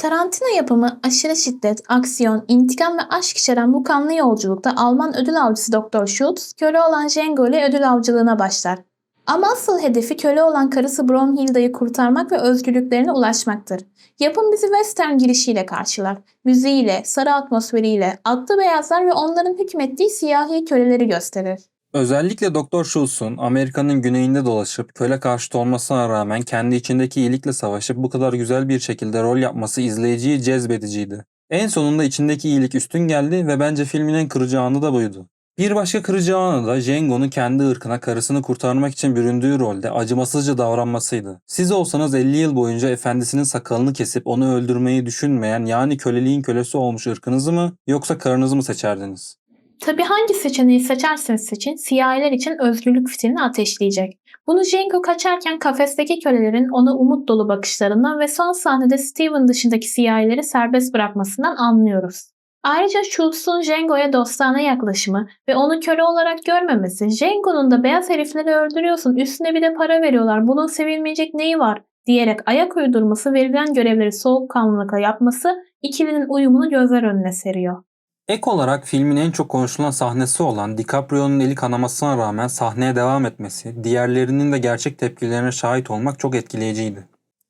Tarantino yapımı aşırı şiddet, aksiyon, intikam ve aşk içeren bu kanlı yolculukta Alman ödül avcısı Dr. Schultz, köle olan Django ile ödül avcılığına başlar. Ama asıl hedefi köle olan karısı Bromhilda'yı kurtarmak ve özgürlüklerine ulaşmaktır. Yapım bizi western girişiyle karşılar. Müziğiyle, sarı atmosferiyle, atlı beyazlar ve onların hükmettiği siyahi köleleri gösterir. Özellikle Doktor Schultz'un Amerika'nın güneyinde dolaşıp köle karşıtı olmasına rağmen kendi içindeki iyilikle savaşıp bu kadar güzel bir şekilde rol yapması izleyiciyi cezbediciydi. En sonunda içindeki iyilik üstün geldi ve bence filmin en kırıcı anı da buydu. Bir başka kırıcı anı da Django'nun kendi ırkına karısını kurtarmak için büründüğü rolde acımasızca davranmasıydı. Siz olsanız 50 yıl boyunca efendisinin sakalını kesip onu öldürmeyi düşünmeyen yani köleliğin kölesi olmuş ırkınızı mı yoksa karınızı mı seçerdiniz? Tabi hangi seçeneği seçerseniz seçin siyahiler için özgürlük fitilini ateşleyecek. Bunu Django kaçarken kafesteki kölelerin ona umut dolu bakışlarından ve son sahnede Steven dışındaki siyahileri serbest bırakmasından anlıyoruz. Ayrıca Schultz'un Django'ya dostane yaklaşımı ve onu köle olarak görmemesi, Django'nun da beyaz herifleri öldürüyorsun üstüne bir de para veriyorlar bunun sevilmeyecek neyi var diyerek ayak uydurması verilen görevleri soğukkanlılıkla yapması ikilinin uyumunu gözler önüne seriyor. Ek olarak filmin en çok konuşulan sahnesi olan DiCaprio'nun eli kanamasına rağmen sahneye devam etmesi, diğerlerinin de gerçek tepkilerine şahit olmak çok etkileyiciydi.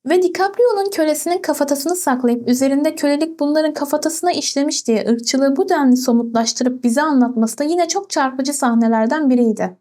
Ve DiCaprio'nun kölesinin kafatasını saklayıp üzerinde kölelik bunların kafatasına işlemiş diye ırkçılığı bu denli somutlaştırıp bize anlatması da yine çok çarpıcı sahnelerden biriydi.